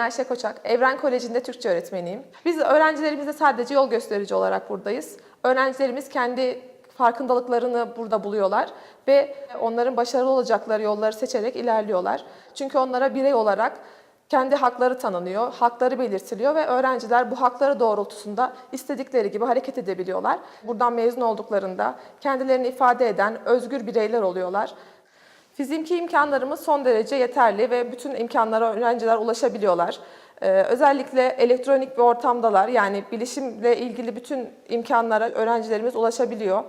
Ayşe Koçak. Evren Koleji'nde Türkçe öğretmeniyim. Biz öğrencilerimize sadece yol gösterici olarak buradayız. Öğrencilerimiz kendi farkındalıklarını burada buluyorlar ve onların başarılı olacakları yolları seçerek ilerliyorlar. Çünkü onlara birey olarak kendi hakları tanınıyor, hakları belirtiliyor ve öğrenciler bu hakları doğrultusunda istedikleri gibi hareket edebiliyorlar. Buradan mezun olduklarında kendilerini ifade eden özgür bireyler oluyorlar. Fiziki imkanlarımız son derece yeterli ve bütün imkanlara öğrenciler ulaşabiliyorlar. Ee, özellikle elektronik bir ortamdalar yani bilişimle ilgili bütün imkanlara öğrencilerimiz ulaşabiliyor.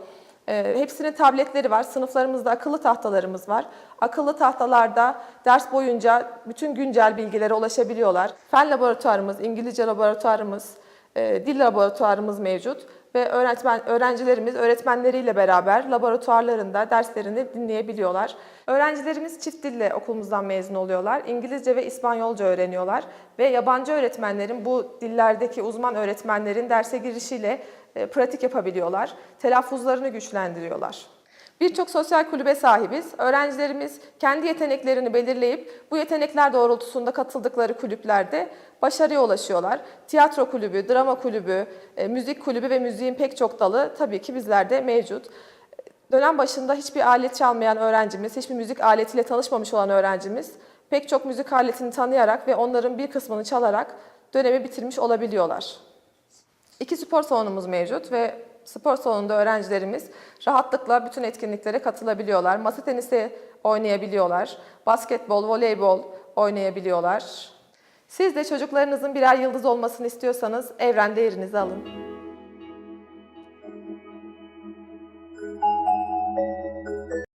Ee, hepsinin tabletleri var, sınıflarımızda akıllı tahtalarımız var. Akıllı tahtalarda ders boyunca bütün güncel bilgilere ulaşabiliyorlar. Fen laboratuvarımız, İngilizce laboratuvarımız, e, dil laboratuvarımız mevcut ve öğretmen öğrencilerimiz öğretmenleriyle beraber laboratuvarlarında derslerini dinleyebiliyorlar. Öğrencilerimiz çift dille okulumuzdan mezun oluyorlar. İngilizce ve İspanyolca öğreniyorlar ve yabancı öğretmenlerin bu dillerdeki uzman öğretmenlerin derse girişiyle e, pratik yapabiliyorlar. Telaffuzlarını güçlendiriyorlar. Birçok sosyal kulübe sahibiz. Öğrencilerimiz kendi yeteneklerini belirleyip bu yetenekler doğrultusunda katıldıkları kulüplerde başarıya ulaşıyorlar. Tiyatro kulübü, drama kulübü, e, müzik kulübü ve müziğin pek çok dalı tabii ki bizlerde mevcut. Dönem başında hiçbir alet çalmayan öğrencimiz, hiçbir müzik aletiyle tanışmamış olan öğrencimiz pek çok müzik aletini tanıyarak ve onların bir kısmını çalarak dönemi bitirmiş olabiliyorlar. İki spor salonumuz mevcut ve spor salonunda öğrencilerimiz rahatlıkla bütün etkinliklere katılabiliyorlar. Masa tenisi oynayabiliyorlar, basketbol, voleybol oynayabiliyorlar. Siz de çocuklarınızın birer yıldız olmasını istiyorsanız evrende yerinizi alın.